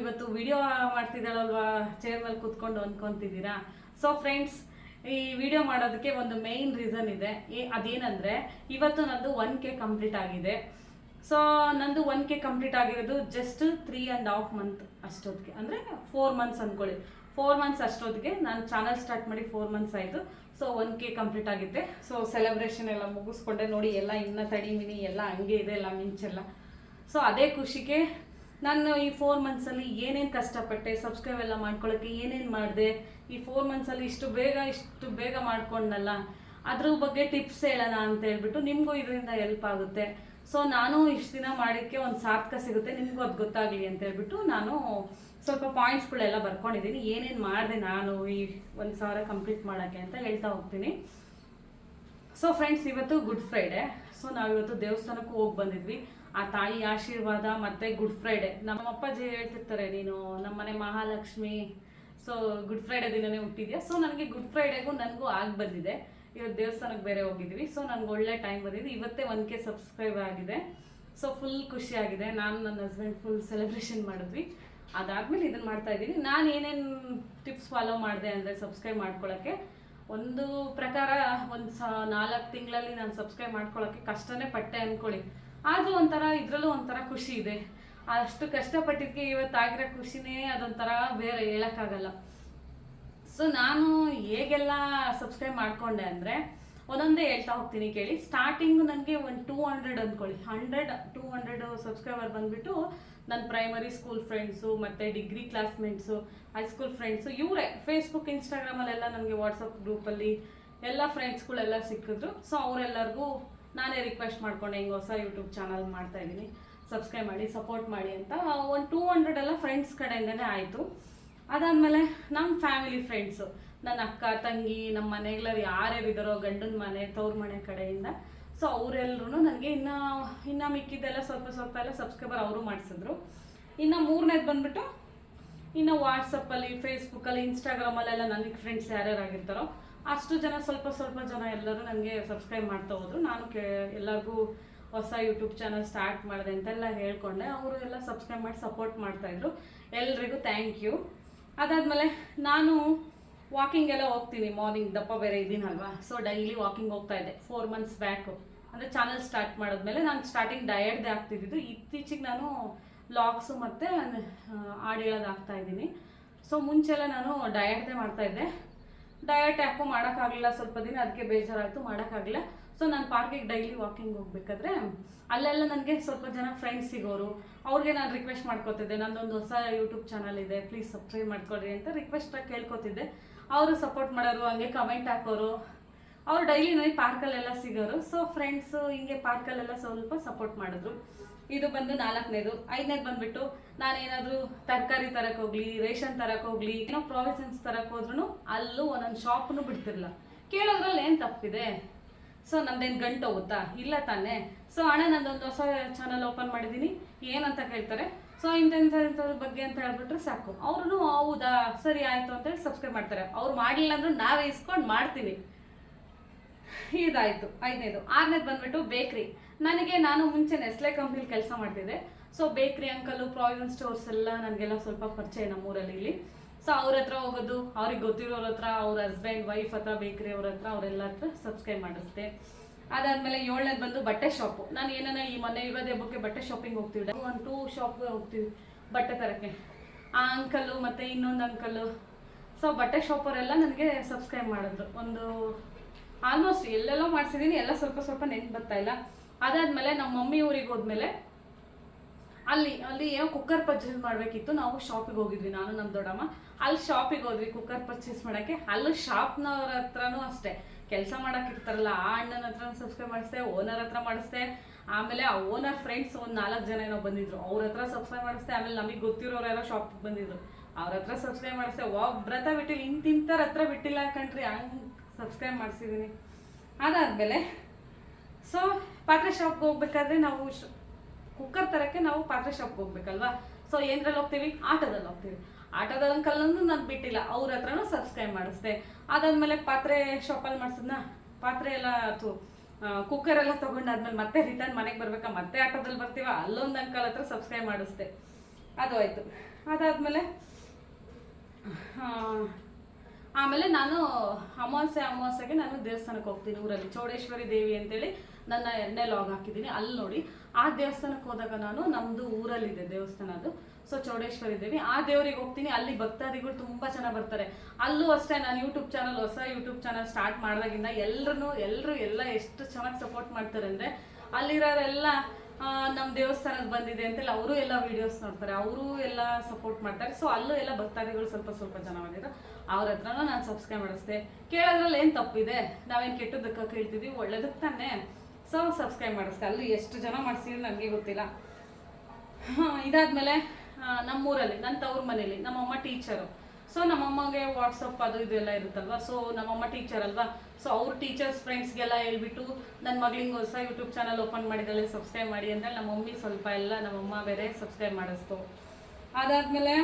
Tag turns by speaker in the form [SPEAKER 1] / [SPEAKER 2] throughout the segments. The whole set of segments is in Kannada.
[SPEAKER 1] ಇವತ್ತು ವಿಡಿಯೋ ಮಾಡ್ತಿದ್ದಾಳಲ್ವಾ? ಚೇರ್ ಮೇಲೆ ಕೂತ್ಕೊಂಡು ಅನ್ಕೊಂತಿದ್ದೀರಾ? ಸೊ ಫ್ರೆಂಡ್ಸ್ ಈ ವಿಡಿಯೋ ಮಾಡೋದಕ್ಕೆ ಒಂದು ಮೇಯ್ನ್ ರೀಸನ್ ಇದೆ. ಅದೇನಂದ್ರೆ, ಇವತ್ತು ನಂದು ಒನ್ ಕೆ ಕಂಪ್ಲೀಟ್ ಆಗಿದೆ. ಸೊ ನಂದು ಒನ್ ಕೆ ಕಂಪ್ಲೀಟ್ ಆಗಿರೋದು just three and half month ಅಷ್ಟೊತ್ತಿಗೆ. ಅಂದರೆ ಫೋರ್ ಮಂತ್ಸ್ ಅಂದ್ಕೊಳ್ಳಿ ಫೋರ್ ಮಂತ್ಸ್ ಅಷ್ಟೊತ್ತಿಗೆ ನಾನು ಚಾನಲ್ ಸ್ಟಾರ್ಟ್ ಮಾಡಿ ಫೋರ್ ಮಂತ್ಸ್ ಆಯಿತು. ಸೊ ಒನ್ ಕೆ ಕಂಪ್ಲೀಟ್ ಆಗಿದೆ. ಸೊ ಸೆಲೆಬ್ರೇಷನ್ ಎಲ್ಲ ಮುಗಿಸ್ಕೊಂಡೆ. ನೋಡಿ, ಎಲ್ಲ ಇನ್ನ ತಡಿ ಮಿನಿ, ಎಲ್ಲ ಹಂಗೆ ಇದೆ, ಎಲ್ಲ ಮಿಂಚೆಲ್ಲ. ಸೊ ಅದೇ ಖುಷಿಗೆ ನಾನು ಈ ಫೋರ್ ಮಂತ್ಸಲ್ಲಿ ಏನೇನು ಕಷ್ಟಪಟ್ಟೆ ಸಬ್ಸ್ಕ್ರೈಬ್ ಎಲ್ಲ ಮಾಡ್ಕೊಳ್ಳೋಕ್ಕೆ ಏನೇನು ಮಾಡಿದೆ, ಈ ಫೋರ್ ಮಂತ್ಸಲ್ಲಿ ಇಷ್ಟು ಬೇಗ ಇಷ್ಟು ಬೇಗ ಮಾಡ್ಕೊಂಡಲ್ಲ ಅದ್ರ ಬಗ್ಗೆ ಟಿಪ್ಸ್ ಹೇಳೋಣ ಅಂತ ಹೇಳ್ಬಿಟ್ಟು ನಿಮಗೂ ಇದರಿಂದ ಹೆಲ್ಪ್ ಆಗುತ್ತೆ. ಸೊ ನಾನು ಇಷ್ಟು ದಿನ ಮಾಡಿದ್ದಕ್ಕೆ ಒಂದು ಸಾರ್ಥಕ ಸಿಗುತ್ತೆ, ನಿಮಗೂ ಅದು ಗೊತ್ತಾಗಲಿ ಅಂತ ಹೇಳ್ಬಿಟ್ಟು ನಾನು ಸ್ವಲ್ಪ ಪಾಯಿಂಟ್ಸ್ಗಳೆಲ್ಲ ಬರ್ಕೊಂಡಿದ್ದೀನಿ, ಏನೇನು ಮಾಡಿದೆ ನಾನು ಈ ಒಂದು ಸಾವಿರ ಕಂಪ್ಲೀಟ್ ಮಾಡೋಕ್ಕೆ ಅಂತ ಹೇಳ್ತಾ ಹೋಗ್ತೀನಿ. ಸೊ ಫ್ರೆಂಡ್ಸ್ ಇವತ್ತು ಗುಡ್ ಫ್ರೈಡೆ ಸೊ ನಾವಿವತ್ತು ದೇವಸ್ಥಾನಕ್ಕೂ ಹೋಗಿ ಬಂದಿದ್ವಿ. ಆ ತಾಯಿ ಆಶೀರ್ವಾದ ಮತ್ತೆ ಗುಡ್ ಫ್ರೈಡೆ ನಮ್ಮ ಅಪ್ಪಾಜಿ ಹೇಳ್ತಿರ್ತಾರೆ, ನೀನು ನಮ್ಮನೆ ಮಹಾಲಕ್ಷ್ಮಿ ಸೊ ಗುಡ್ ಫ್ರೈಡೆ ದಿನನೇ ಹುಟ್ಟಿದ್ಯಾ? ಸೊ ನನಗೆ ಗುಡ್ ಫ್ರೈಡೆಗೂ ನನಗೂ ಆಗಿ ಬಂದಿದೆ. ಇವತ್ತು ದೇವಸ್ಥಾನಕ್ಕೆ ಬೇರೆ ಹೋಗಿದ್ವಿ. ಸೊ ನನಗೆ ಒಳ್ಳೆ ಟೈಮ್ ಬಂದಿದೆ. ಇವತ್ತೇ ಒನ್ ಕೆ ಸಬ್ಸ್ಕ್ರೈಬ್ ಆಗಿದೆ. ಸೊ ಫುಲ್ ಖುಷಿಯಾಗಿದೆ ನಾನು ನನ್ನ ಹಸ್ಬೆಂಡ್ ಫುಲ್ ಸೆಲೆಬ್ರೇಷನ್ ಮಾಡಿದ್ವಿ. ಅದಾದ್ಮೇಲೆ ಇದನ್ನ ಮಾಡ್ತಾ ಇದ್ದೀನಿ. ನಾನು ಏನೇನು ಟಿಪ್ಸ್ ಫಾಲೋ ಮಾಡಿದೆ ಅಂದರೆ ಸಬ್ಸ್ಕ್ರೈಬ್ ಮಾಡ್ಕೊಳ್ಳೋಕ್ಕೆ ಒಂದು ಪ್ರಕಾರ ಒಂದು ಸ ನಾಲ್ಕು ತಿಂಗಳಲ್ಲಿ ನಾನು ಸಬ್ಸ್ಕ್ರೈಬ್ ಮಾಡ್ಕೊಳ್ಳೋಕ್ಕೆ ಕಷ್ಟನೇ ಪಟ್ಟೆ ಅಂದ್ಕೊಳ್ಳಿ ಆದರೂ ಒಂಥರ ಇದರಲ್ಲೂ ಒಂಥರ ಖುಷಿ ಇದೆ. ಅಷ್ಟು ಕಷ್ಟಪಟ್ಟಿದ್ದಕ್ಕೆ ಇವತ್ತಾಗಿರೋ ಖುಷಿನೇ ಅದೊಂಥರ ಬೇರೆ ಹೇಳೋಕ್ಕಾಗಲ್ಲ. ಸೊ ನಾನು ಹೇಗೆಲ್ಲ ಸಬ್ಸ್ಕ್ರೈಬ್ ಮಾಡಿಕೊಂಡೆ ಅಂದರೆ ಒಂದೊಂದೇ ಹೇಳ್ತಾ ಹೋಗ್ತೀನಿ ಕೇಳಿ. ಸ್ಟಾರ್ಟಿಂಗ್ ನನಗೆ ಒಂದು ಟೂ ಹಂಡ್ರೆಡ್ ಅಂದ್ಕೊಳ್ಳಿ ಹಂಡ್ರೆಡ್ ಟೂ ಹಂಡ್ರೆಡ್ ಸಬ್ಸ್ಕ್ರೈಬರ್ ಬಂದ್ಬಿಟ್ಟು ನನ್ನ ಪ್ರೈಮರಿ ಸ್ಕೂಲ್ ಫ್ರೆಂಡ್ಸು ಮತ್ತು degree classmates high school friends ಇವರೇ. ಫೇಸ್ಬುಕ್ ಇನ್ಸ್ಟಾಗ್ರಾಮಲ್ಲೆಲ್ಲ ನನಗೆ ವಾಟ್ಸಪ್ ಗ್ರೂಪಲ್ಲಿ ಎಲ್ಲ ಫ್ರೆಂಡ್ಸ್ಗಳೆಲ್ಲ ಸಿಕ್ಕಿದ್ರು. ಸೊ ಅವರೆಲ್ಲರಿಗೂ ನಾನೇ ರಿಕ್ವೆಸ್ಟ್ ಮಾಡ್ಕೊಂಡೆ ಹಿಂಗೆ ಹೊಸ ಯೂಟ್ಯೂಬ್ ಚಾನಲ್ ಮಾಡ್ತಾ ಇದ್ದೀನಿ. ಸಬ್ಸ್ಕ್ರೈಬ್ ಮಾಡಿ ಸಪೋರ್ಟ್ ಮಾಡಿ ಅಂತ ಒಂದು ಟೂ ಹಂಡ್ರೆಡ್ ಎಲ್ಲ ಫ್ರೆಂಡ್ಸ್ ಕಡೆಯಿಂದನೇ ಆಯಿತು. ಅದಾದಮೇಲೆ ನಮ್ಮ ಫ್ಯಾಮಿಲಿ ಫ್ರೆಂಡ್ಸು ನನ್ನ ಅಕ್ಕ, ತಂಗಿ ನಮ್ಮ ಮನೆಗಳವ್ರು ಯಾರ್ಯಾರು ಇದ್ದಾರೋ ಗಂಡನ ಮನೆ, ತವ್ರ ಮನೆ ಕಡೆಯಿಂದ. ಸೊ ಅವರೆಲ್ಲರೂ ನನಗೆ ಇನ್ನೂ, ಇನ್ನು ಮಿಕ್ಕಿದ್ದೆಲ್ಲ ಸ್ವಲ್ಪ ಸ್ವಲ್ಪ ಎಲ್ಲ ಸಬ್ಸ್ಕ್ರೈಬರ್ ಅವರು ಮಾಡಿಸಿದ್ರು. ಇನ್ನು ಮೂರನೇದು ಬಂದ್ಬಿಟ್ಟು ಇನ್ನು ವಾಟ್ಸಪ್ಪಲ್ಲಿ ಫೇಸ್ಬುಕ್ಕಲ್ಲಿ ಇನ್ಸ್ಟಾಗ್ರಾಮಲ್ಲೆಲ್ಲ ನನಗೆ ಫ್ರೆಂಡ್ಸ್ ಯಾರ್ಯಾರು ಆಗಿರ್ತಾರೋ ಅಷ್ಟು ಜನ, ಸ್ವಲ್ಪ ಸ್ವಲ್ಪ ಜನ ಎಲ್ಲರೂ ನನಗೆ ಸಬ್ಸ್ಕ್ರೈಬ್ ಮಾಡ್ತಾ ಹೋದ್ರು. ನಾನು ಕೇ, ಎಲ್ಲರಿಗೂ ಹೊಸ ಯೂಟ್ಯೂಬ್ ಚಾನಲ್ ಸ್ಟಾರ್ಟ್ ಮಾಡಿದೆ ಅಂತೆಲ್ಲ ಹೇಳ್ಕೊಂಡೆ. ಅವರು ಎಲ್ಲ ಸಬ್ಸ್ಕ್ರೈಬ್ ಮಾಡಿ ಸಪೋರ್ಟ್ ಮಾಡ್ತಾಯಿದ್ರು ಎಲ್ರಿಗೂ ಥ್ಯಾಂಕ್ ಯು ಅದಾದಮೇಲೆ ನಾನು ವಾಕಿಂಗ್ ಎಲ್ಲ ಹೋಗ್ತೀನಿ. ಮಾರ್ನಿಂಗ್ ದಪ್ಪ ಬೇರೆ ಇದ್ದೀನಲ್ವಾ? ಸೊ ಡೈಲಿ ವಾಕಿಂಗ್ ಹೋಗ್ತಾ ಇದ್ದೆ. ಫೋರ್ ಮಂತ್ಸ್ ಬ್ಯಾಕು ಅಂದರೆ ಚಾನಲ್ ಸ್ಟಾರ್ಟ್ ಮಾಡಿದ್ಮೇಲೆ ನಾನು ಸ್ಟಾರ್ಟಿಂಗ್ ಡಯಟ್ದೇ ಆಗ್ತಿದ್ದು ಇತ್ತೀಚೆಗೆ ನಾನು ಲಾಕ್ಸು ಮತ್ತು ಹಾಡು ಇದ್ದೀನಿ. ಸೊ ಮುಂಚೆಲ್ಲ ನಾನು ಡಯಟ್ದೆ ಮಾಡ್ತಾ ಇದ್ದೆ. ಡಯಟ್ ಯಾಕೋ ಮಾಡೋಕ್ಕಾಗಲಿಲ್ಲ, ಸ್ವಲ್ಪ ದಿನ ಅದಕ್ಕೆ ಬೇಜಾರಾಯಿತು, ಮಾಡೋಕ್ಕಾಗಲಿಲ್ಲ. ಸೊ ನಾನು ಪಾರ್ಕಿಗೆ ಡೈಲಿ ವಾಕಿಂಗ್ ಹೋಗ್ಬೇಕಾದ್ರೆ, ಅಲ್ಲೆಲ್ಲ ನನಗೆ ಸ್ವಲ್ಪ ಜನ ಫ್ರೆಂಡ್ಸ್ ಸಿಗೋರು. ಅವ್ರಿಗೆ ನಾನು ರಿಕ್ವೆಸ್ಟ್ ಮಾಡ್ಕೋತಿದ್ದೆ. ನಂದೊಂದು ಹೊಸ ಯೂಟ್ಯೂಬ್ ಚಾನಲ್ ಇದೆ ಪ್ಲೀಸ್ ಸಬ್ಸ್ಕ್ರೈಬ್ ಮಾಡ್ಕೊಳ್ರಿ ಅಂತ ರಿಕ್ವೆಸ್ಟಾಗಿ ಕೇಳ್ಕೊತಿದ್ದೆ. ಅವರು ಸಪೋರ್ಟ್ ಮಾಡೋರು, ಹಂಗೆ ಕಮೆಂಟ್ ಹಾಕೋರು. ಅವ್ರು ಡೈಲಿ ನನಗೆ ಪಾರ್ಕಲ್ಲೆಲ್ಲ ಸಿಗೋರು. ಸೊ ಫ್ರೆಂಡ್ಸು ಹಿಂಗೆ ಪಾರ್ಕಲ್ಲೆಲ್ಲ ಸ್ವಲ್ಪ ಸಪೋರ್ಟ್ ಮಾಡಿದ್ರು. ಇದು ಬಂದು ನಾಲ್ಕನೇದು. ಐದನೇದು ಬಂದ್ಬಿಟ್ಟು ನಾನೇನಾದರೂ ತರಕಾರಿ ತರಕ್ಕೆ ಹೋಗ್ಲಿ, ರೇಷನ್ ತರಕ್ಕೆ ಹೋಗ್ಲಿ, ಏನೋ ಪ್ರಾವಿಷನ್ಸ್ ತರಕ್ಕೆ ಹೋದ್ರೂ ಅಲ್ಲೂ ಒಂದೊಂದು ಶಾಪ್ನು ಬಿಡ್ತಿರಲ್ಲ. ಕೇಳೋದ್ರಲ್ಲಿ ಏನು ತಪ್ಪಿದೆ? ಸೊ ನಮ್ದೇನು ಗಂಟು ಹೋಗುತ್ತಾ? ಇಲ್ಲ ತಾನೇ. ಸೊ ಅಣ್ಣ, ನಂದೊಂದು ಹೊಸ ಚಾನಲ್ ಓಪನ್ ಮಾಡಿದ್ದೀನಿ. ಏನಂತ ಕೇಳ್ತಾರೆ? ಸೊ ಇಂಥ ಇಂಥದ್ರ ಬಗ್ಗೆ ಅಂತ ಹೇಳ್ಬಿಟ್ರೆ ಸಾಕು. ಅವ್ರೂ ಹೌದಾ? ಸರಿ, ಆಯಿತು ಅಂತೇಳಿ ಸಬ್ಸ್ಕ್ರೈಬ್ ಮಾಡ್ತಾರೆ. ಅವ್ರು ಮಾಡಲಿಲ್ಲ ಅಂದ್ರೆ ನಾವೇ ಇಸ್ಕೊಂಡು ಮಾಡ್ತೀನಿ ಇದಾಯಿತು. ಐದನೇದು. ಆರನೇದು ಬಂದ್ಬಿಟ್ಟು ಬೇಕ್ರಿ ನನಗೆ ನಾನು ಮುಂಚೆ ನೆಸ್ಲೆ ಕಂಪ್ನಿಲಿ ಕೆಲಸ ಮಾಡ್ತಿದ್ದೆ. ಸೊ ಬೇಕ್ರಿ ಅಂಕಲು ಪ್ರಾವಿಷನ್ ಸ್ಟೋರ್ಸ್ ಎಲ್ಲ ನನಗೆಲ್ಲ ಸ್ವಲ್ಪ ಪರಿಚಯ ನಮ್ಮೂರಲ್ಲಿ ಇಲ್ಲಿ. ಸೊ ಅವ್ರ ಹತ್ರ ಹೋಗೋದು, ಅವ್ರಿಗೆ ಗೊತ್ತಿರೋರ ಹತ್ರ, ಅವ್ರ ಹಸ್ಬೆಂಡ್ ವೈಫ್ ಹತ್ರ ಬೇಕ್ರಿ ಅವ್ರ ಹತ್ರ, ಅವರೆಲ್ಲ ಹತ್ರ ಸಬ್ಸ್ಕ್ರೈಬ್ ಮಾಡಿಸ್ದೆ. ಅದಾದ್ಮೇಲೆ ಏಳನೇದು ಬಂದು ಬಟ್ಟೆ ಶಾಪು ನಾನು ಏನನ್ನ ಈ ಮೊನ್ನೆ ಯುಗಾದಿ ಹಬ್ಬಕ್ಕೆ ಬಟ್ಟೆ ಶಾಪಿಂಗ್ ಹೋಗ್ತೀವಿ ಒಂದು ಟೂ ಶಾಪ್ಗೆ ಹೋಗ್ತೀವಿ ಬಟ್ಟೆ ತರಕ್ಕೆ. ಆ ಅಂಕಲು ಮತ್ತು ಇನ್ನೊಂದು ಅಂಕಲು ಸೊ ಬಟ್ಟೆ ಶಾಪವರೆಲ್ಲ ನನಗೆ ಸಬ್ಸ್ಕ್ರೈಬ್ ಮಾಡಿದ್ರು. ಒಂದು ಆಲ್ಮೋಸ್ಟ್ ಎಲ್ಲೆಲ್ಲೋ ಮಾಡಿಸಿದ್ದೀನಿ ಎಲ್ಲ ಸ್ವಲ್ಪ ಸ್ವಲ್ಪ ನೆನ್ಪು ಬರ್ತಾ ಇಲ್ಲ. ಅದಾದ್ಮೇಲೆ ನಮ್ಮ ಮಮ್ಮಿ ಊರಿಗೆ ಹೋದ್ಮೇಲೆ ಅಲ್ಲಿ ಅಲ್ಲಿ ಏನೋ ಕುಕ್ಕರ್ ಪರ್ಚೇಸ್ ಮಾಡಬೇಕಿತ್ತು. ನಾವು ಶಾಪಿಗೆ ಹೋಗಿದ್ವಿ, ನಾನು ನಮ್ಮ ದೊಡ್ಡಮ್ಮ. ಅಲ್ಲಿ ಶಾಪಿಗೆ ಹೋದ್ವಿ ಕುಕ್ಕರ್ ಪರ್ಚೇಸ್ ಮಾಡೋಕ್ಕೆ. ಅಲ್ಲೂ ಶಾಪ್ನವ್ರ ಹತ್ರನೂ ಅಷ್ಟೇ. ಕೆಲಸ ಇರ್ತಾರಲ್ಲ, ಆ ಅಣ್ಣನ ಹತ್ರ ಸಬ್ಸ್ಕ್ರೈಬ್ ಮಾಡಿಸ್ದೆ ಓನರ್ ಹತ್ರ ಮಾಡಿಸ್ದೆ. ಆಮೇಲೆ ಆ ಓನರ್ ಫ್ರೆಂಡ್ಸ್ ಒಂದು ನಾಲ್ಕು ಜನ ಏನೋ ಬಂದಿದ್ರು. ಅವ್ರ ಹತ್ರ ಸಬ್ಸ್ಕ್ರೈಬ್ ಮಾಡಿಸ್ದೆ, ಆಮೇಲೆ ನಮಗೆ ಗೊತ್ತಿರೋರು ಯಾರೋ ಶಾಪಿಗೆ ಬಂದಿದ್ರು. ಅವ್ರ ಹತ್ರ ಸಬ್ಸ್ಕ್ರೈಬ್ ಮಾಡಿಸ್ದೆ. ಒಬ್ರತ ಬಿಟ್ಟಿಲ್ಲ. ಇಂತಿಂಥರ ಹತ್ರ ಬಿಟ್ಟಿಲ್ಲ ಕಣ್ರಿ. ಹಂಗೆ ಸಬ್ಸ್ಕ್ರೈಬ್ ಮಾಡಿಸಿದ್ದೀನಿ ಅದಾದಮೇಲೆ ಸೊ ಪಾತ್ರೆ ಶಾಪ್ಗೆ ಹೋಗ್ಬೇಕಾದ್ರೆ ನಾವು ಕುಕ್ಕರ್ ತರಕ್ಕೆ ನಾವು ಪಾತ್ರೆ ಶಾಪ್ಗೆ ಹೋಗ್ಬೇಕಲ್ವಾ? ಸೊ ಏನ್ರಲ್ಲಿ ಹೋಗ್ತೀವಿ? ಆಟೋದಲ್ಲಿ ಹೋಗ್ತೀವಿ. ಆಟೋದ ಅಂಕಲ್ನೂ ನಾನು ಬಿಟ್ಟಿಲ್ಲ. ಅವ್ರ ಹತ್ರನೂ ಸಬ್ಸ್ಕ್ರೈಬ್ ಮಾಡಿಸ್ದೆ. ಅದಾದ್ಮೇಲೆ ಪಾತ್ರೆ ಶಾಪಲ್ಲಿ ಮಾಡಿಸಿದ್ನ? ಪಾತ್ರೆ ಎಲ್ಲ ಅದು ಕುಕ್ಕರ್ ಎಲ್ಲ ತೊಗೊಂಡಾದ್ಮೇಲೆ ಮತ್ತೆ ರಿಟರ್ನ್ ಮನೆಗೆ ಬರ್ಬೇಕಾ? ಮತ್ತೆ ಆಟೋದಲ್ಲಿ ಬರ್ತೀವ? ಅಲ್ಲೊಂದು ಅಂಕಲ್ ಹತ್ರ ಸಬ್ಸ್ಕ್ರೈಬ್ ಮಾಡಿಸ್ದೆ. ಅದು ಆಯಿತು. ಅದಾದಮೇಲೆ ಆಮೇಲೆ ನಾನು ಅಮಾವಾಸ್ಯೆ, ಅಮಾವಾಸ್ಯೆಗೆ ನಾನು ದೇವಸ್ಥಾನಕ್ಕೆ ಹೋಗ್ತೀನಿ ಊರಲ್ಲಿ. ಚೌಡೇಶ್ವರಿ ದೇವಿ ಅಂತೇಳಿ ನನ್ನ ಎರಡನೇ ಲಾಗ್ ಹಾಕಿದ್ದೀನಿ. ಅಲ್ಲಿ ನೋಡಿ, ಆ ದೇವಸ್ಥಾನಕ್ಕೆ ಹೋದಾಗ ನಾನು ನಮ್ಮದು ಊರಲ್ಲಿದೆ ದೇವಸ್ಥಾನ ಅದು. ಸೊ ಚೌಡೇಶ್ವರಿ ದೇವಿ, ಆ ದೇವರಿಗೆ ಹೋಗ್ತೀನಿ. ಅಲ್ಲಿ ಭಕ್ತಾದಿಗಳು ತುಂಬ ಚೆನ್ನಾಗಿ ಬರ್ತಾರೆ. ಅಲ್ಲೂ ಅಷ್ಟೇ ನಾನು ಯೂಟ್ಯೂಬ್ ಚಾನಲ್ ಹೊಸ ಯೂಟ್ಯೂಬ್ ಚಾನಲ್ ಸ್ಟಾರ್ಟ್ ಮಾಡಿದಾಗಿಂದ ಎಲ್ಲರೂ ಎಲ್ಲರೂ ಎಲ್ಲ ಎಷ್ಟು ಚೆನ್ನಾಗಿ ಸಪೋರ್ಟ್ ಮಾಡ್ತಾರೆ ಅಂದರೆ ಅಲ್ಲಿರೋರೆಲ್ಲ ನಮ್ಮ ದೇವಸ್ಥಾನಕ್ಕೆ ಬಂದಿದೆ ಅಂತೇಳಿ ಅವರು ಎಲ್ಲ ವಿಡಿಯೋಸ್ ನೋಡ್ತಾರೆ, ಅವರು ಎಲ್ಲ ಸಪೋರ್ಟ್ ಮಾಡ್ತಾರೆ. ಸೊ ಅಲ್ಲೂ ಎಲ್ಲ ಭಕ್ತಾದಿಗಳು ಸ್ವಲ್ಪ ಸ್ವಲ್ಪ ಜನ ಬಂದಿದ್ರು ಅವ್ರ ಹತ್ರನೂ ನಾನು ಸಬ್ಸ್ಕ್ರೈಬ್ ಮಾಡಿಸ್ದೆ. ಕೇಳೋದ್ರಲ್ಲಿ ಏನು ತಪ್ಪಿದೆ? ನಾವೇನು ಕೆಟ್ಟದಕ್ಕೆ ಕೇಳ್ತಿದ್ದೀವಿ ಒಳ್ಳೇದಕ್ಕೆ ತಾನೇ. ಸೊ ಸಬ್ಸ್ಕ್ರೈಬ್ ಮಾಡಿಸ್ದೆ. ಅಲ್ಲಿ ಎಷ್ಟು ಜನ ಮಾಡಿಸಿದ್ರು ನನಗೆ ಗೊತ್ತಿಲ್ಲ. ಇದಾದ್ಮೇಲೆ ನಮ್ಮೂರಲ್ಲಿ ನನ್ನ ತವ್ರ ಮನೇಲಿ, ನಮ್ಮಮ್ಮ ಟೀಚರು ಸೊ ನಮ್ಮಮ್ಮಗೆ ವಾಟ್ಸಪ್ ಅದು ಇದೆಲ್ಲ ಇರುತ್ತಲ್ವ? ಸೊ ನಮ್ಮಮ್ಮ ಟೀಚರ್ ಅಲ್ವಾ? ಸೊ ಅವ್ರ ಟೀಚರ್ಸ್ ಫ್ರೆಂಡ್ಸ್ಗೆಲ್ಲ ಹೇಳ್ಬಿಟ್ಟು ನನ್ನ ಮಗಳಿಗೆ ಹೊಸ ಯೂಟ್ಯೂಬ್ ಚಾನಲ್ ಓಪನ್ ಮಾಡಿದಲ್ಲಿ ಸಬ್ಸ್ಕ್ರೈಬ್ ಮಾಡಿ ಅಂದರೆ ನಮ್ಮ ಮಮ್ಮಿ ಸ್ವಲ್ಪ ಎಲ್ಲ ನಮ್ಮಮ್ಮ ಬೇರೆ ಸಬ್ಸ್ಕ್ರೈಬ್ ಮಾಡಿಸ್ತು. ಅದಾದಮೇಲೆ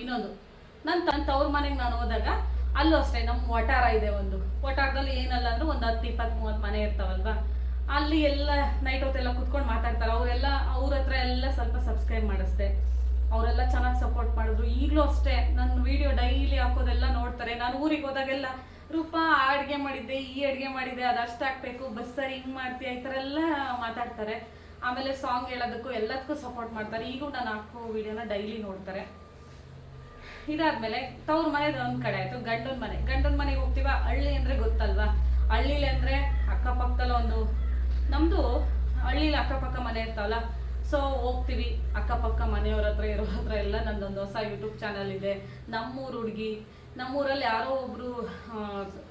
[SPEAKER 1] ಇನ್ನೊಂದು. ನನ್ನ ತನ್ ತವ್ರ ಮನೆಗೆ ನಾನು ಹೋದಾಗ ಅಲ್ಲೂ ಅಷ್ಟೇ ನಮ್ಮ ವಟಾರ ಇದೆ ಒಂದು. ವಟಾರದಲ್ಲಿ ಏನಲ್ಲ ಅಂದ್ರೆ ಒಂದು ಹತ್ತು, ಇಪ್ಪತ್ತು, ಮೂವತ್ತು ಮನೆ ಇರ್ತಾವಲ್ವಾ? ಅಲ್ಲಿ ಎಲ್ಲ ನೈಟ್ ಹೊತ್ತೆಲ್ಲ ಕುತ್ಕೊಂಡು ಮಾತಾಡ್ತಾರೆ. ಅವರೆಲ್ಲ, ಅವ್ರ ಹತ್ರ ಎಲ್ಲ ಸ್ವಲ್ಪ ಸಬ್ಸ್ಕ್ರೈಬ್ ಮಾಡಿಸ್ದೆ. ಅವರೆಲ್ಲ ಚೆನ್ನಾಗಿ ಸಪೋರ್ಟ್ ಮಾಡಿದ್ರು. ಈಗಲೂ ಅಷ್ಟೇ ನನ್ನ ವಿಡಿಯೋ ಡೈಲಿ ಹಾಕೋದೆಲ್ಲ ನೋಡ್ತಾರೆ. ನಾನು ಊರಿಗೆ ಹೋದಾಗೆಲ್ಲ, ರೂಪ, ಆ ಅಡುಗೆ ಮಾಡಿದ್ದೆ, ಈ ಅಡುಗೆ ಮಾಡಿದ್ದೆ, ಅದು ಅಷ್ಟು ಹಾಕ್ಬೇಕು ಬಸ್ಸರಿ ಹಿಂಗೆ ಮಾಡ್ತೀಯ? ಈ ಥರ ಎಲ್ಲ ಮಾತಾಡ್ತಾರೆ. ಆಮೇಲೆ ಸಾಂಗ್ ಹೇಳೋದಕ್ಕೂ ಎಲ್ಲದಕ್ಕೂ ಸಪೋರ್ಟ್ ಮಾಡ್ತಾರೆ. ಈಗೂ ನಾನು ಹಾಕೋ ವಿಡಿಯೋನ ಡೈಲಿ ನೋಡ್ತಾರೆ. ಇದಾದ್ಮೇಲೆ ತವ್ರ ಮನೆದು ಒಂದು ಕಡೆ ಆಯಿತು. ಗಂಡನ ಮನೆ. ಗಂಡನ ಮನೆಗೆ ಹೋಗ್ತೀವ? ಹಳ್ಳಿ ಅಂದ್ರೆ ಗೊತ್ತಲ್ವಾ? ಹಳ್ಳಿಲಿ ಅಂದ್ರೆ ಅಕ್ಕಪಕ್ಕದಲ್ಲಿ ಒಂದು ನಮ್ದು ಹಳ್ಳಿಲಿ ಅಕ್ಕಪಕ್ಕ ಮನೆ ಇರ್ತಾವಲ್ಲ ಸೊ ಹೋಗ್ತೀವಿ. ಅಕ್ಕಪಕ್ಕ, ಮನೆಯವ್ರ ಹತ್ರ ಇರೋ ಹತ್ರ ಎಲ್ಲ ನಂದೊಂದು ಹೊಸ ಯೂಟ್ಯೂಬ್ ಚಾನಲ್ ಇದೆ. ನಮ್ಮೂರು ಹುಡುಗಿ. ನಮ್ಮೂರಲ್ಲಿ ಯಾರೋ ಒಬ್ರು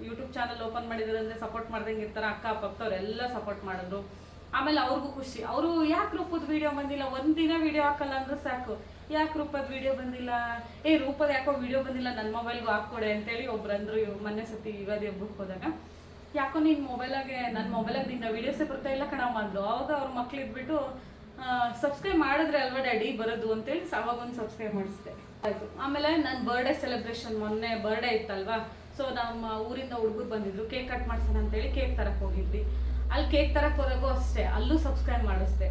[SPEAKER 1] ಯೂಟ್ಯೂಬ್ ಚಾನಲ್ ಓಪನ್ ಮಾಡಿದ್ರು ಅಂದ್ರೆ ಸಪೋರ್ಟ್ ಮಾಡ್ದಂಗೆ ಇರ್ತಾರೆ. ಅಕ್ಕಪಕ್ಕದವ್ರೆಲ್ಲ ಸಪೋರ್ಟ್ ಮಾಡಿದ್ರು. ಆಮೇಲೆ ಅವ್ರಿಗೂ ಖುಷಿ. ಅವರು ಯಾಕೆ ರೂಪದ ವಿಡಿಯೋ ಬಂದಿಲ್ಲ? ಒಂದಿನ ವಿಡಿಯೋ ಹಾಕಲ್ಲ ಅಂದ್ರೆ ಸಾಕು. ಯಾಕೆ ರೂಪದ ವಿಡಿಯೋ ಬಂದಿಲ್ಲ? ಏ, ರೂಪದ ಯಾಕೋ ವಿಡಿಯೋ ಬಂದಿಲ್ಲ? ನನ್ನ ಮೊಬೈಲ್ಗೂ ಹಾಕ್ಕೊಡೆ ಅಂತೇಳಿ ಒಬ್ರು ಅಂದ್ರು ಮೊನ್ನೆ ಸತಿ ಯುಗಾದಿ ಹಬ್ಬಕ್ಕೆ ಹೋದಾಗ. ಯಾಕೋ ನಿನ್ನ ಮೊಬೈಲಾಗೆ ನನ್ನ ಮೊಬೈಲಾಗ ನಿನ್ನ ವಿಡಿಯೋಸೇ ಬರ್ತಾ ಇಲ್ಲ ಕಣಮ್ಮ ಅಂದ್ರು. ಅವಾಗ ಅವ್ರ ಮಕ್ಳು ಇದ್ಬಿಟ್ಟು ಸಬ್ಸ್ಕ್ರೈಬ್ ಮಾಡಿದ್ರೆ ಅಲ್ವಾ ಡ್ಯಾಡಿ ಬರೋದು ಅಂತೇಳಿ ಒಂದು ಸಬ್ಸ್ಕ್ರೈಬ್ ಮಾಡಿಸಿದೆ. ಆಯಿತು. ಆಮೇಲೆ ನನ್ನ ಬರ್ಡೇ ಸೆಲೆಬ್ರೇಷನ್ ಮೊನ್ನೆ ಬರ್ಡೇ ಇತ್ತಲ್ವಾ? ಸೊ ನಮ್ಮ ಊರಿಂದ ಹುಡುಗರು ಬಂದಿದ್ರು ಕೇಕ್ ಕಟ್ ಮಾಡ್ಸೋಣ ಅಂತೇಳಿ ಕೇಕ್ ತರಕ್ಕೆ ಹೋಗಿದ್ವಿ. ಅಲ್ಲಿ ಕೇಕ್ ತರಕ್ಕೆ ಹೋದಾಗೂ ಅಷ್ಟೇ, ಅಲ್ಲೂ ಸಬ್ಸ್ಕ್ರೈಬ್ ಮಾಡಿಸ್ದೆ.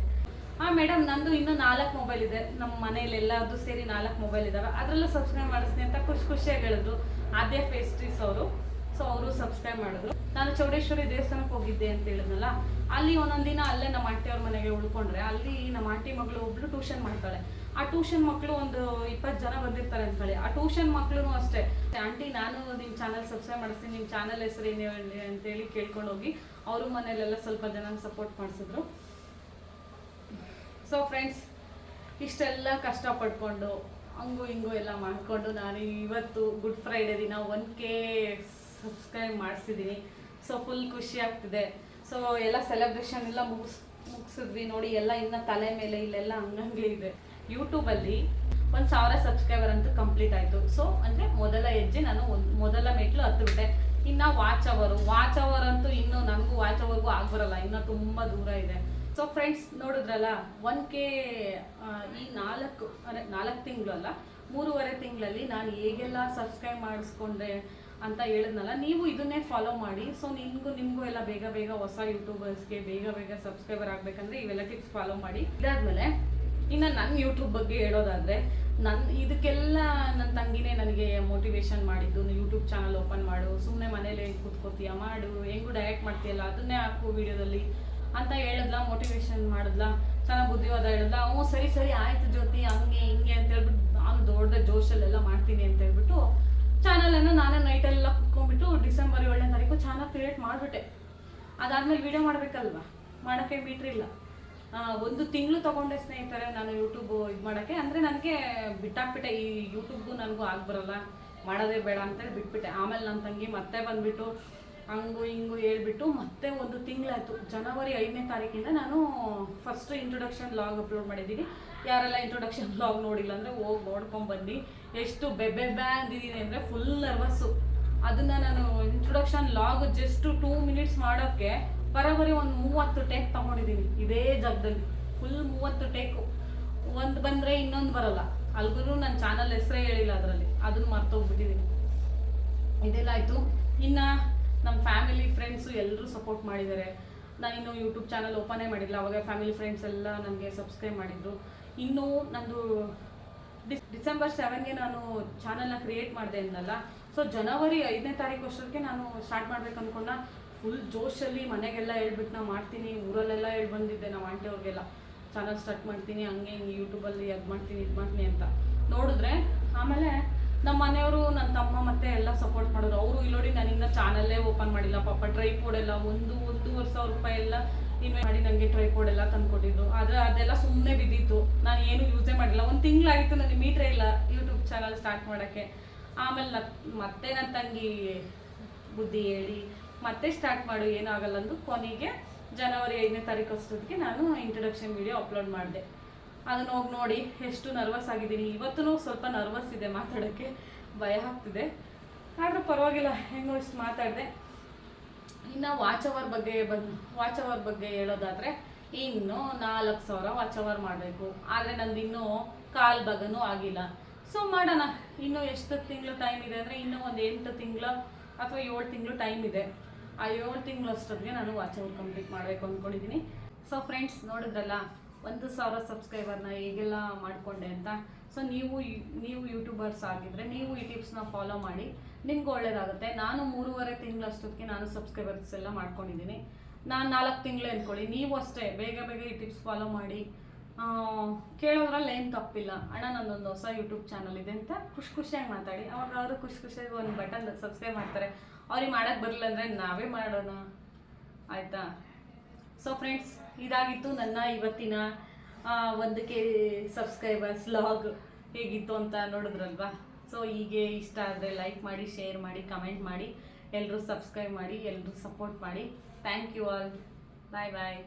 [SPEAKER 1] ಆ ಮೇಡಮ್ ನಂದು ಇನ್ನೂ ನಾಲ್ಕು ಮೊಬೈಲ್ ಇದೆ. ನಮ್ಮ ಮನೇಲಿ ಎಲ್ಲಾದ್ರು ಸೇರಿ ನಾಲ್ಕು ಮೊಬೈಲ್ ಇದ್ದಾವೆ ಅದರಲ್ಲೂ ಸಬ್ಸ್ಕ್ರೈಬ್ ಮಾಡಿಸ್ತೀನಿ ಅಂತ ಖುಷಿ ಖುಷಿಯಾಗಿ ಹೇಳಿದ್ರು. ಆದ್ಯ ಪೇಸ್ಟ್ರೀಸ್ ಅವರು. ಸೊ ಅವರು ಸಬ್ಸ್ಕ್ರೈಬ್ ಮಾಡಿದ್ರು. ನಾನು ಚೌಡೇಶ್ವರಿ ದೇವಸ್ಥಾನಕ್ಕೆ ಹೋಗಿದ್ದೆ ಅಂತ ಹೇಳಿದ್ನಲ್ಲ, ಅಲ್ಲಿ ಒಂದೊಂದು ದಿನ ಅಲ್ಲೇ ನಮ್ಮ ಆಂಟಿಯವ್ರ ಮನೆಗೆ ಉಳ್ಕೊಂಡ್ರೆ, ಅಲ್ಲಿ ನಮ್ಮ ಆಂಟಿ ಮಗಳು ಒಬ್ಳು ಟ್ಯೂಷನ್ ಮಾಡ್ತಾಳೆ. ಆ ಟ್ಯೂಷನ್ ಮಕ್ಕಳು ಒಂದು ಇಪ್ಪತ್ತು ಜನ ಬಂದಿರ್ತಾರೆ ಅಂದ್ಕೊಳ್ಳಿ ಆ ಟ್ಯೂಷನ್ ಮಕ್ಕಳು ಅಷ್ಟೇ. ಆಂಟಿ, ನಾನು ನಿಮ್ಮ ಚಾನಲ್ ಸಬ್ಸ್ಕ್ರೈಬ್ ಮಾಡಿಸ್ತೀನಿ ನಿಮ್ಮ ಚಾನಲ್ ಹೆಸರು ಏನು ಹೇಳಿ ಅಂತೇಳಿ ಕೇಳ್ಕೊಂಡು ಹೋಗಿ, ಅವ್ರ ಮನೇಲೆಲ್ಲ ಸ್ವಲ್ಪ ಜನ ಸಪೋರ್ಟ್ ಮಾಡಿಸಿದ್ರು. ಸೊ ಫ್ರೆಂಡ್ಸ್ ಇಷ್ಟೆಲ್ಲ ಕಷ್ಟಪಡ್ಕೊಂಡು ಹಂಗು ಹಿಂಗು ಎಲ್ಲ ಮಾಡಿಕೊಂಡು ನಾನು ಇವತ್ತು ಗುಡ್ ಫ್ರೈಡೇ ದಿನ ಒನ್ ಕೆ ಸಬ್ಸ್ಕ್ರೈಬ್ ಮಾಡಿಸಿದ್ದೀನಿ ಸೊ ಫುಲ್ ಖುಷಿ ಆಗ್ತಿದೆ. ಸೊ ಎಲ್ಲ ಸೆಲೆಬ್ರೇಷನ್ ಎಲ್ಲ ಮುಗಿಸ್, ಮುಗಿಸಿದ್ವಿ ನೋಡಿ, ಎಲ್ಲ ಇನ್ನು ತಲೆ ಮೇಲೆ ಇಲ್ಲೆಲ್ಲ ಹಂಗಂಗೆ ಇದೆ. ಯೂಟ್ಯೂಬಲ್ಲಿ ಒಂದು ಸಾವಿರ ಸಬ್ಸ್ಕ್ರೈಬರ್ ಅಂತೂ ಕಂಪ್ಲೀಟ್ ಆಯಿತು. ಸೊ ಅಂದರೆ ಮೊದಲ ಹೆಜ್ಜೆ ನಾನು ಒಂದು, ಮೊದಲ ಮೆಟ್ಲು ಹತ್ತುಬಿಟ್ಟೆ ಇನ್ನು ವಾಚ್ ಅವರು ವಾಚ್ ಅವರ್ ಅಂತೂ ಇನ್ನೂ ನನಗೂ ವಾಚ್ ಅವರ್ಗೂ ಆಗ್ಬರಲ್ಲ. ಇನ್ನೂ ತುಂಬ ದೂರ ಇದೆ. ಸೊ ಫ್ರೆಂಡ್ಸ್ ನೋಡಿದ್ರಲ್ಲ ಒನ್ ಕೆ ಈ ನಾಲ್ಕು ಅಂದರೆ ನಾಲ್ಕು ತಿಂಗಳು ಅಲ್ಲ, ಮೂರುವರೆ ತಿಂಗಳಲ್ಲಿ ನಾನು ಹೇಗೆಲ್ಲ ಸಬ್ಸ್ಕ್ರೈಬ್ ಮಾಡಿಸ್ಕೊಂಡೆ ಅಂತ ಹೇಳಿದ್ನಲ್ಲ, ನೀವು ಇದನ್ನೇ ಫಾಲೋ ಮಾಡಿ. ಸೊ ನಿಮಗೂ ನಿಮಗೂ ಎಲ್ಲ ಬೇಗ ಬೇಗ ಹೊಸ ಯೂಟ್ಯೂಬರ್ಸ್ಗೆ ಬೇಗ ಬೇಗ ಸಬ್ಸ್ಕ್ರೈಬರ್ ಆಗಬೇಕಂದ್ರೆ ಇವೆಲ್ಲ ಟಿಪ್ಸ್ ಫಾಲೋ ಮಾಡಿ. ಇದಾದ್ಮೇಲೆ, ಇನ್ನು ನನ್ನ ಯೂಟ್ಯೂಬ್ ಬಗ್ಗೆ ಹೇಳೋದಾದರೆ ನನ್ನ ಇದಕ್ಕೆಲ್ಲ ನನ್ನ ತಂಗಿನೇ ನನಗೆ ಮೋಟಿವೇಶನ್ ಮಾಡಿದ್ದು ಯೂಟ್ಯೂಬ್ ಚಾನಲ್ ಓಪನ್ ಮಾಡು ಸುಮ್ಮನೆ ಮನೇಲಿ ಹೆಂಗೆ ಕೂತ್ಕೋತೀಯ, ಮಾಡು, ಹೆಂಗೂ ಡೈರೆಕ್ಟ್ ಮಾಡ್ತೀಯಲ್ಲ, ಅದನ್ನೇ ಹಾಕು ವಿಡಿಯೋದಲ್ಲಿ ಅಂತ ಹೇಳಿದ್ಲ ಮೋಟಿವೇಶನ್ ಮಾಡಿದ್ಲ, ಚೆನ್ನಾಗಿ ಬುದ್ಧಿವಾದ ಹೇಳಿದ್ಲ, ಹ್ಞೂ, ಸರಿ ಸರಿ, ಆಯ್ತು ಜ್ಯೋತಿ, ಹಂಗೆ, ಹಿಂಗೆ ಅಂತ ಹೇಳ್ಬಿಟ್ಟು ನಾನು ದೊಡ್ಡ ಜೋಶಲ್ಲೆಲ್ಲ ಮಾಡ್ತೀನಿ ಅಂತ ಹೇಳ್ಬಿಟ್ಟು ಚಾನಲನ್ನು ನಾನೇ ನೈಟೆಲ್ಲ ಕುತ್ಕೊಂಡ್ಬಿಟ್ಟು ಡಿಸೆಂಬರ್ ಏಳನೇ ತಾರೀಕು ಚಾನಲ್ ಕ್ರಿಯೇಟ್ ಮಾಡಿಬಿಟ್ಟೆ. ಅದಾದ್ಮೇಲೆ ವಿಡಿಯೋ ಮಾಡಬೇಕಲ್ವಾ? ಮಾಡೋಕ್ಕೆ ಬಿಟ್ರಿಲ್ಲ ಒಂದು ತಿಂಗಳು ತಗೊಂಡೆ ಸ್ನೇಹಿತರೆ ನಾನು ಯೂಟ್ಯೂಬ್ ಇದು ಮಾಡೋಕ್ಕೆ. ಅಂದರೆ ನನಗೆ ಬಿಟ್ಟಾಕ್ಬಿಟ್ಟೆ, ಈ ಯೂಟ್ಯೂಬ್ಗೂ ನನಗೂ ಆಗ್ಬರಲ್ಲ ಮಾಡೋದೇ ಬೇಡ ಅಂತೇಳಿ ಬಿಟ್ಬಿಟ್ಟೆ. ಆಮೇಲೆ ನನ್ನ ತಂಗಿ ಮತ್ತೆ ಬಂದುಬಿಟ್ಟು ಹಂಗು ಹಿಂಗು ಹೇಳ್ಬಿಟ್ಟು ಮತ್ತೆ ಒಂದು ತಿಂಗಳಾಯಿತು. ಜನವರಿ ಐದನೇ ತಾರೀಕಿಂದ ನಾನು ಫಸ್ಟ್ ಇಂಟ್ರೊಡಕ್ಷನ್ ಲಾಗ್ ಅಪ್ಲೋಡ್ ಮಾಡಿದ್ದೀನಿ. ಯಾರೆಲ್ಲ ಇಂಟ್ರೊಡಕ್ಷನ್ ಬ್ಲಾಗ್ ನೋಡಿಲ್ಲ ಅಂದರೆ ಹೋಗಿ ನೋಡ್ಕೊಂಡು ಬನ್ನಿ. ಎಷ್ಟು ಬೆಬ್ಬೆ ಅಂದಿದ್ದೀನಿ ಅಂದರೆ ಫುಲ್ ನರ್ವಸ್ಸು ಅದನ್ನ ನಾನು introduction log just two minutes ಮಾಡೋಕ್ಕೆ ಬರೋಬ್ಬರಿ ಒಂದು ಮೂವತ್ತು ಟೇಕ್ ತಗೊಂಡಿದ್ದೀನಿ ಇದೇ ಜಾಗದಲ್ಲಿ. ಫುಲ್ ಮೂವತ್ತು ಟೇಕು ಒಂದು ಬಂದರೆ ಇನ್ನೊಂದು ಬರಲ್ಲ. ಅಲ್ಗೂ ನನ್ನ ಚಾನಲ್ ಹೆಸರೇ ಹೇಳಿಲ್ಲ ಅದರಲ್ಲಿ. ಅದನ್ನು ಮರ್ತೋಗ್ಬಿಟ್ಟಿದ್ದೀನಿ ಇದೆಲ್ಲ ಆಯಿತು. ಇನ್ನು ನಮ್ಮ ಫ್ಯಾಮಿಲಿ ಫ್ರೆಂಡ್ಸು ಎಲ್ಲರೂ ಸಪೋರ್ಟ್ ಮಾಡಿದ್ದಾರೆ. ನಾನಿನ್ನು ಯೂಟ್ಯೂಬ್ ಚಾನಲ್ ಓಪನೇ ಮಾಡಿಲ್ಲ. ಅವಾಗ ಫ್ಯಾಮಿಲಿ ಫ್ರೆಂಡ್ಸ್ ಎಲ್ಲ ನನಗೆ ಸಬ್ಸ್ಕ್ರೈಬ್ ಮಾಡಿದ್ರು. ಇನ್ನೂ ನಂದು ಡಿಸ್ ಡಿಸೆಂಬರ್ ಸೆವೆನ್ಗೆ ನಾನು ಚಾನಲ್ನ ಕ್ರಿಯೇಟ್ ಮಾಡಿದೆ ಅಂದಲ್ಲ ಸೊ ಜನವರಿ ಐದನೇ ತಾರೀಕು ಅಷ್ಟೊತ್ತಿಗೆ ನಾನು ಸ್ಟಾರ್ಟ್ ಮಾಡ್ಬೇಕು ಅಂದ್ಕೊಂಡ ಫುಲ್ ಜೋಶಲ್ಲಿ ಮನೆಗೆಲ್ಲ ಹೇಳ್ಬಿಟ್ಟು ನಾ ಮಾಡ್ತೀನಿ, ಊರಲ್ಲೆಲ್ಲ ಹೇಳಿ ಬಂದಿದ್ದೆ ನಾವು ಆಂಟಿ ಅವ್ರಿಗೆಲ್ಲ. ಚಾನಲ್ ಸ್ಟಾರ್ಟ್ ಮಾಡ್ತೀನಿ, ಹಂಗೆ ಹಿಂಗೆ ಯೂಟ್ಯೂಬಲ್ಲಿ ಅದು ಮಾಡ್ತೀನಿ, ಇದು ಮಾಡ್ತೀನಿ ಅಂತ. ನೋಡಿದ್ರೆ, ಆಮೇಲೆ ನಮ್ಮ ಮನೆಯವರು, ನನ್ನ ತಮ್ಮ ಮತ್ತೆ ಎಲ್ಲ ಸಪೋರ್ಟ್ ಮಾಡೋರು ಅವರು ಇಲ್ಲೋಡಿ ನಾನು ಚಾನಲ್ಲೇ ಓಪನ್ ಮಾಡಿಲ್ಲ. ಪಾಪ ಟ್ರೈಪೋಡ್ ಎಲ್ಲ ಒಂದು, ಒಂದೂವರೆ ಸಾವಿರ ರೂಪಾಯಿ ಎಲ್ಲ ಇನ್ವೆಸ್ಟ್ ಮಾಡಿ ನನಗೆ ಟ್ರೈಪೋಡ್ ಎಲ್ಲ ತಂದುಕೊಟ್ಟಿದ್ರು. ಆದರೆ ಅದೆಲ್ಲ ಸುಮ್ಮನೆ ಬಿದ್ದಿತ್ತು. ನಾನು ಏನು ಯೂಸೇ ಮಾಡಿಲ್ಲ. ಒಂದು ತಿಂಗಳಾಗಿತ್ತು ನನಗೆ ಮೀಟ್ರೇ ಇಲ್ಲ ಯೂಟ್ಯೂಬ್ ಚಾನಲ್ ಸ್ಟಾರ್ಟ್ ಮಾಡೋಕ್ಕೆ. ಆಮೇಲೆ ನನ್ನ ಮತ್ತೆ ನನ್ನ ತಂಗಿ ಬುದ್ಧಿ ಹೇಳಿ, ಮತ್ತೆ ಸ್ಟಾರ್ಟ್ ಮಾಡು, ಏನಾಗಲ್ಲ ಅಂದು ಕೊನೆಗೆ ಜನವರಿ ಐದನೇ ತಾರೀಕು ಅಷ್ಟೊತ್ತಿಗೆ ನಾನು ಇಂಟ್ರಡಕ್ಷನ್ ವಿಡಿಯೋ ಅಪ್ಲೋಡ್ ಮಾಡಿದೆ. ಅದನ್ನ ಹೋಗಿ ನೋಡಿ, ಎಷ್ಟು ನರ್ವಸ್ ಆಗಿದ್ದೀನಿ. ಇವತ್ತೂ ಸ್ವಲ್ಪ ನರ್ವಸ್ ಇದೆ ಮಾತಾಡೋಕ್ಕೆ. ಭಯ ಆಗ್ತಿದೆ. ಆದರೂ ಪರವಾಗಿಲ್ಲ, ಹೆಂಗೋ ಇಷ್ಟು ಮಾತಾಡಿದೆ. ಇನ್ನು ವಾಚ್ ಅವರ್ ಬಗ್ಗೆ ಬಂದು ವಾಚ್ ಅವರ್ ಬಗ್ಗೆ ಹೇಳೋದಾದರೆ, ಇನ್ನು ನಾಲ್ಕು ಸಾವಿರ ವಾಚ್ ಅವರ್ ಮಾಡಬೇಕು. ಆದರೆ ನಂದು ಇನ್ನೂ ಕಾಲು ಭಾಗನೂ ಆಗಿಲ್ಲ. ಸೊ ಮಾಡೋಣ. ಇನ್ನೂ ಎಷ್ಟು ತಿಂಗಳು ಟೈಮ್ ಇದೆ ಅಂದರೆ ಇನ್ನೂ ಒಂದು ಎಂಟು ತಿಂಗಳು ಅಥವಾ ಏಳು ತಿಂಗಳು ಟೈಮ್ ಇದೆ. ಆ ಏಳು ತಿಂಗಳು ಅಷ್ಟೊತ್ತಿಗೆ ನಾನು ವಾಚ್ ಅವರ್ ಕಂಪ್ಲೀಟ್ ಮಾಡಬೇಕು ಅಂದ್ಕೊಂಡಿದ್ದೀನಿ ಸೊ ಫ್ರೆಂಡ್ಸ್ ನೋಡಿದ್ರಲ್ಲ ಒಂದು ಸಾವಿರ ಸಬ್ಸ್ಕ್ರೈಬರ್ನ ಹೇಗೆಲ್ಲ ಮಾಡಿಕೊಂಡೆ ಅಂತ. ಸೊ ನೀವು ನೀವು ಯೂಟ್ಯೂಬರ್ಸ್ ಆಗಿದ್ರೆ ನೀವು ಈ ಟಿಪ್ಸ್ನ ಫಾಲೋ ಮಾಡಿ. ನಿಮ್ಗೆ ಒಳ್ಳೇದಾಗುತ್ತೆ. ನಾನು ಮೂರುವರೆ ತಿಂಗಳಷ್ಟೊತ್ತಿಗೆ ನಾನು ಸಬ್ಸ್ಕ್ರೈಬರ್ಸ್ ಎಲ್ಲ ಮಾಡ್ಕೊಂಡಿದ್ದೀನಿ. ನಾನು ನಾಲ್ಕು ತಿಂಗಳು ಅಂದ್ಕೊಳ್ಳಿ ನೀವು ಅಷ್ಟೇ, ಬೇಗ ಬೇಗ ಈ ಟಿಪ್ಸ್ ಫಾಲೋ ಮಾಡಿ. ಕೇಳೋದ್ರಲ್ಲಿ ಏನು ತಪ್ಪಿಲ್ಲ. ಅಣ್ಣ ನನ್ನೊಂದು ಹೊಸ ಯೂಟ್ಯೂಬ್ ಚಾನಲ್ ಇದೆ ಅಂತ ಖುಷಿ ಖುಷಿಯಾಗಿ ಮಾತಾಡಿ. ಅವಾಗ ಅವರು ಖುಷಿ ಖುಷಿಯಾಗಿ ಒಂದು ಬಟನ್ ಸಬ್ಸ್ಕ್ರೈಬ್ ಮಾಡ್ತಾರೆ. ಅವ್ರಿಗೆ ಮಾಡೋಕ್ಕೆ ಬರಲಿಲ್ಲ ಅಂದರೆ ನಾವೇ ಮಾಡೋಣ. ಆಯಿತಾ? ಸೊ ಫ್ರೆಂಡ್ಸ್ ಇದಾಗಿತ್ತು ನನ್ನ ಇವತ್ತಿನ ಒಂದು ಕೆ ಸಬ್ಸ್ಕ್ರೈಬರ್ಸ್ ಲಾಗ್ ಹೇಗಿತ್ತು ಅಂತ ನೋಡಿದ್ರಲ್ವಾ? ಸೊ ಹೀಗೆ ಇಷ್ಟ ಆದರೆ ಲೈಕ್ ಮಾಡಿ ಶೇರ್ ಮಾಡಿ ಕಮೆಂಟ್ ಮಾಡಿ ಎಲ್ಲರೂ ಸಬ್ಸ್ಕ್ರೈಬ್ ಮಾಡಿ ಎಲ್ಲರೂ ಸಪೋರ್ಟ್ ಮಾಡಿ. Thank you all bye bye